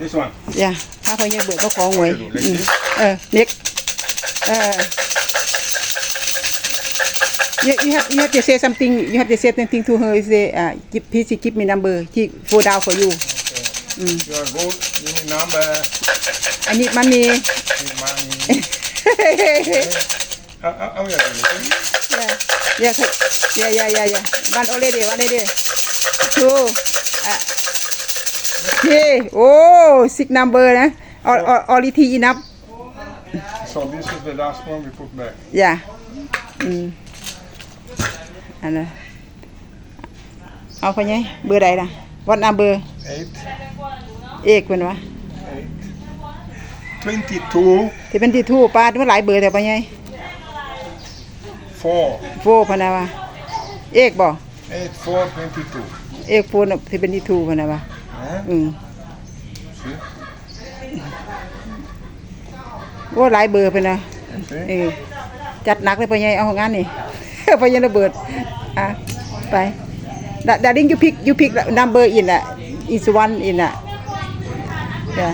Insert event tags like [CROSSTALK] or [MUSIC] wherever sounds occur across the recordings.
This one. อย่าถ้าพ่อใหญ่เบิดก็ของหวยอืมเออเน็กเออ you you have you have to say something you have to say something to her say uh give please give me number she go down for you You are good. You need number. I need money Need [LAUGHS] money. How, how, how are you doing? yeah yeah yeah yeah yeah yeah one already one already two uh, okay oh six number นะ all all already enough So this is the last one we put back. อย่าอืมอันนั้นเอาไปไงเบอร์ใดล่ะวัดนาเบอร์ Eight. เอกเป็นวะ Eight. Twenty-two. ที่เป็นที่ทู่ปลาที่มันหลายเบอร์แต่ไปไง Four. โฟพะนาวะเอกบ่ Eight. Four. Twenty-two. เอกโฟนที่เป็นที่ทูพะนาวะ Huh? อืม See? ว่าหลายเบอร์เป็นนะ Okay. เออจัดหนักเลยไปไงเอาของงานนี่ไปยังระเบิดอะไปดาดาดิ้งยูพิกยูพิกนัมเบอร์อินอะอีสวันอินอะ yeah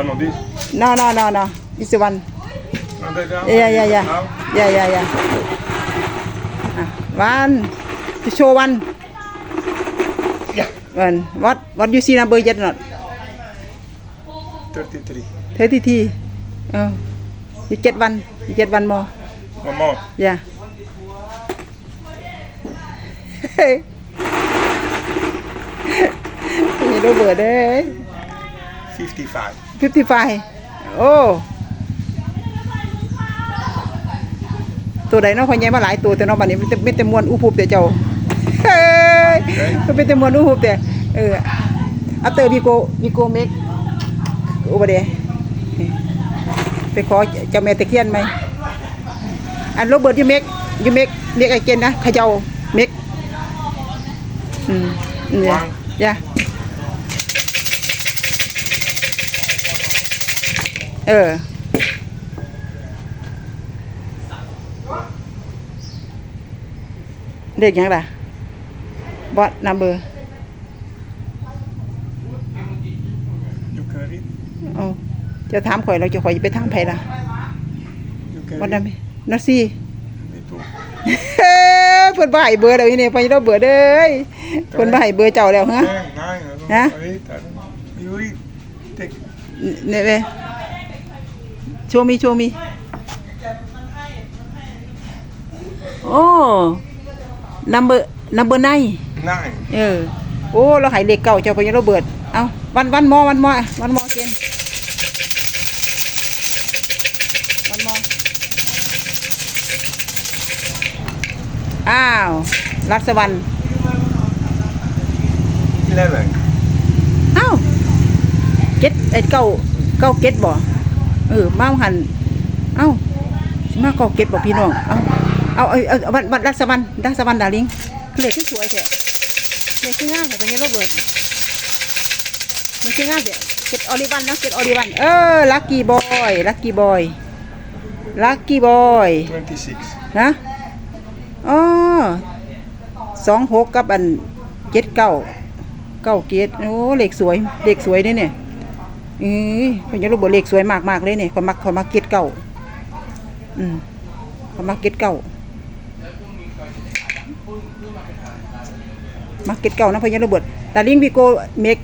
One of these. no no no no this one And then down. yeah yeah yeah Now. yeah yeah yeah ah one to show one Yeah. one what what you see number yet not Thirty-three. 30 t oh you get one you get one more One more. yeah นี่โรเบิร์ตเอ้ย Fifty-five. 55โอ้ตัวใดเนาะพ่อใหญ่มาหลายตัวแต่เนาะบัดนี้ไม่แต่ไม่แต่มวนอู้พูบแต่เจ้าเฮ้ย มันเป็นแต่มวนอู้พูบแต่เออ after we go we go make over there ไปขอเจ้าแม่ตะเคียนไหมอันโรเบิร์ตยูเมกยูเมกเมกไอเกนนะเขย่าเมกอืมเนี่ยวางย่าเออเด็กยังล่ะ บอสนัมเบอร์ You can read. เอาจะถามข่อยเราจะข่อยไปถามไผล่ะ You can บอส read. นัมนัสซี่ Me too. เฮ้ยเพิ่นบ่ให้เบอร์แล้วนี่ไปเราเบอร์เด้ยเพิ่นบ่ให้เบอร์เจ้าแล้วฮะ Ten, nine. I don't Huh? know. Eight. I don't know. You read. Take. เนี่ยเว้ยโชว์มีโชว์มีโอ้ number number nine Nine. เออ โอ้เราใหายเลขเก่าเจ้าพญาโรเบิร์ตเอาวันวันมอวันมอวันมอเกนวันมออ้าวรัศวรรณ Eleven. เอ้าเก็ตไอ้เก้าเก้าเก็ตบ่เออมาหันเอ้าสิมาเก้าเก็ตบ่พี่น้อง เอ้าเอาเอาเอาเอาบัตรบัตรรัศวรรณรัศวรรณดาลิง เลขที่สวยแท้เลขที่งามแท้เป็นยังโรเบิร์ตมันคืองามแท้เก็ตออริวันเนาะเก็ตออริวันเออลัคกี้บอยลัคกี้บอยลัคกี้บอย Twenty-six. นะอ๋อสองหกกับอันเจ็ดเก้าเก้าเกตโอ้เลขสวยเลขสวยเด้เนี่ยเอ้ยเป็นยังรู้บ่เลขสวยมากมากๆเลยเนี่ยเขามักเขามักเกตเก้าอืมเขามักเกตเก้า มักเกตเก้านะเพนยังรู้เบิดแต่ลิงวิโกเมก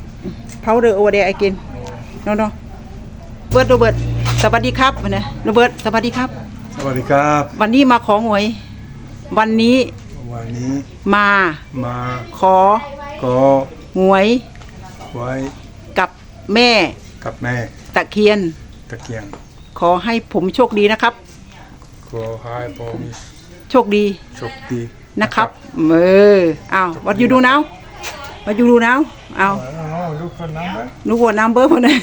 พาวเดอร์โอเดอร์ไอกินน้องๆเบิร์ดโรเบิร์ตสวัสดีครับนะโรเบิร์ตสวัสดีครับ สวัสดีครับ วันนี้มาของหวย วันนี้วันนี้มามาขอก็หวยไว้กับแม่กับแม่ ตะเคียน ตะเกียง ขอให้ผมโชคดีนะครับ ขอให้ผมโชคดี โชคดี นะครับเอออ้าววัดยูดูนาววัดยูดูนาวเอา I don't know look for number ลูกหัวนัมเบอร์พอนะ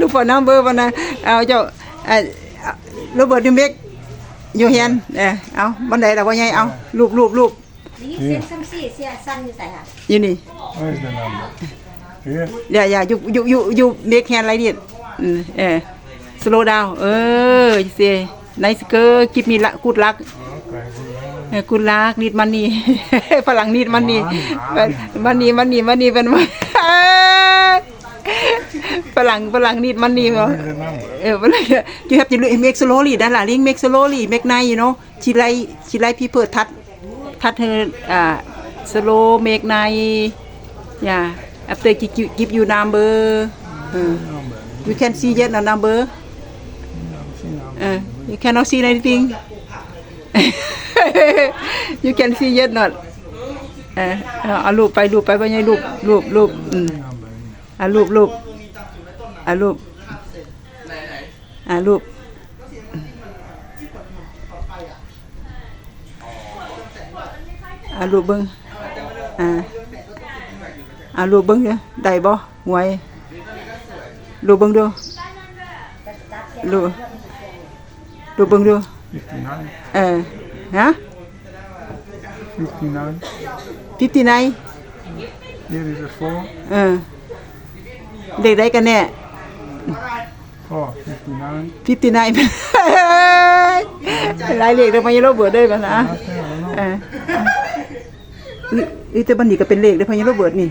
ลูกหัวนัมเบอร์พอนะเอาเจ้าเอ่อโรเบิร์ตยูเมกยูเฮียนเออเอาบันไดเราว่าไงเอารูปรูปรูปนี่เสียงซ้ำสี่เสียสั้นอยู่ใส่ค่ะอยู่นี่ where is the number here Yeah, yeah. You you you you make hand like this. Mm, yeah. Slow down. Uh, you say nice girl. Give me luck, good luck. okay เออคุณรักนิดมั นนี่ฝรั่งนิดมันนี่มันนี่มันนี่มันนี่เป็นมันฝรั่งฝรั่งนิดมันนี่เหรอ Remember. เออฝรั่ง you have to make slowly ด้านหลัง make slowly make nice you know she like she like people touch touch her อ่า slow make nice yeah after give you give you number เออ you can see yet the number เออ you cannot see anything you can see yet not เออเอาเอารูปไปรูปไปว่าไงรูปรูปรูปอืมอะรูปรูปอะรูปอะรูปอะรูปเบิ้งอ่าอะรูปเบิ้งเด้อได้บ่หวยรูปเบิ้งดูรูป รูปเบิ้งดู 59. เออฮะ 59. พิตีไน Here is a 4. เออเด็กได้กันแน่ Oh, 59. พิตีไน หลายเลขเดี๋ยวมันยังโรเบิร์ตได้ป่ะนะ Okay, I don't know. เออนี่นี่แต่บันนี้ก็เป็นเลขเด้อพญาโรเบิร์ตนี่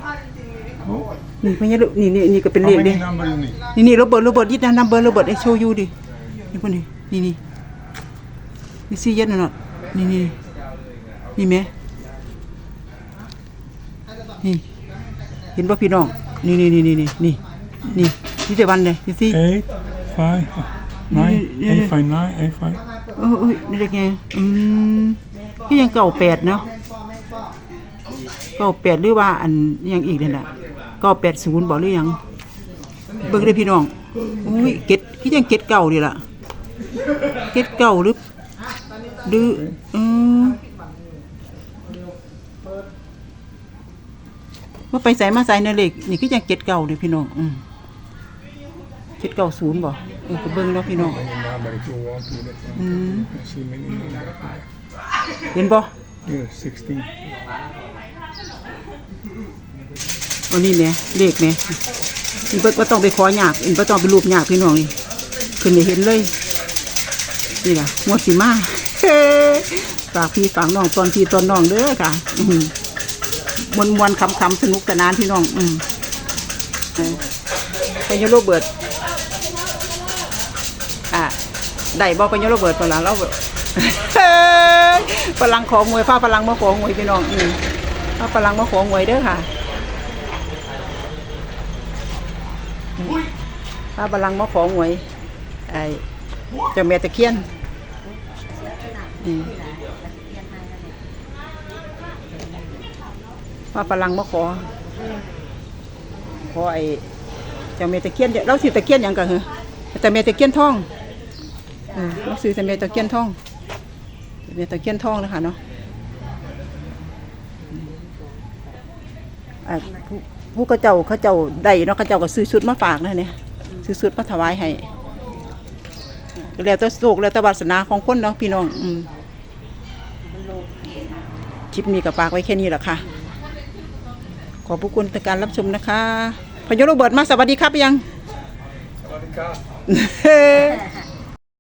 Oh, นี่พญาโรนี่นี่นี่ก็เป็น how เลขเด้ many number you need? นี่นี่โรเบิร์ตโรเบิร์ตยึดนะนัมเบอร์โรเบิร์ตไอโชว์ยูดินี่พวกนี้นี่นี่ นี่ซีเย็ดน่ะเนาะนี่นี่นี่แม่นี่เห็นป่ะพี่น้องนี่นี่นี่นี่นี่นี่นี่นี่แต่วันเลยนี่สิ Eight, five, nine, Yeah, yeah, eight, yeah. five, nine, eight, five. เออเอ้ยนี่เด็กไงอืมก็ยังเก่าแปดเนาะเก่าแปดหรือว่าอันยังอีกนั่นน่ะเก่าแปดศูนย์บอกหรือยัง เบิ่งได้อพี่น้องอุ้ยเก็ดคือยังเก็ดเก่าดีล่ะเก็ดเก่าหรือ หรือเออว่าไปใส่มาใส่ในเหล็กนี่คือยังเก็ดเก่าเลยพี่น้องอืมเก็ดเก่าศูนย์บ่เออก็เบิ่งแล้วพี่น้อง Any number if you want to. That's all. อืม I see many numbers. เห็นบ่ Here, 16. อันนี้แหม่เลขแหม่อินบ่บ่ต้องไปขอยากอินบ่ต้องไปรูปยากพี่น้องนี่ขึ้นให้เห็นเลย นี่ล่ะงวดสิมา ฝากพี่ฝากน้องตอนพี่ตอนน้องเด้อค่ะ อืมมวนมวนๆคำคำสนุกสนานพี่น้อง อืมเออไปยโรเบิร์ตอะได้บ่ไปยโรเบิร์ตเปล่าเราแบบพลังของมวยฟ้าพลังมาของมวยพี่น้อง อืมฟ้าพลังมาของมวยเด้อค่ะพระบาลังมาของหวยไอ้เจ้าแม่ตะเคียน อืมพระบาลังมาขอ ขอไอ้เจ้าแม่ตะเคียนเดี๋ยวเราสิตะเคียนยังกันเหรอเจ้าแม่ตะเคียนทองเออเราซื้อเจ้าแม่ตะเคียนทองเมตะเคียนทองนะคะเนาะผู้ผู้เขาเจ้าเขาเจ้าได้เนาะเขาเจ้าก็ซื้อชุดมาฝากนะเนี่ยซื้อสุดมาถวายให้แล้วแต่โศกแล้วแต่วาสนาของคนเนาะพี่น้อง อืม ลิปนี้กับปากไว้แค่นี้แหละค่ะ ขอบพระคุณในการรับชมนะคะพยโรเบิร์ตมาสวัสดีครับยัง Sawadee ka.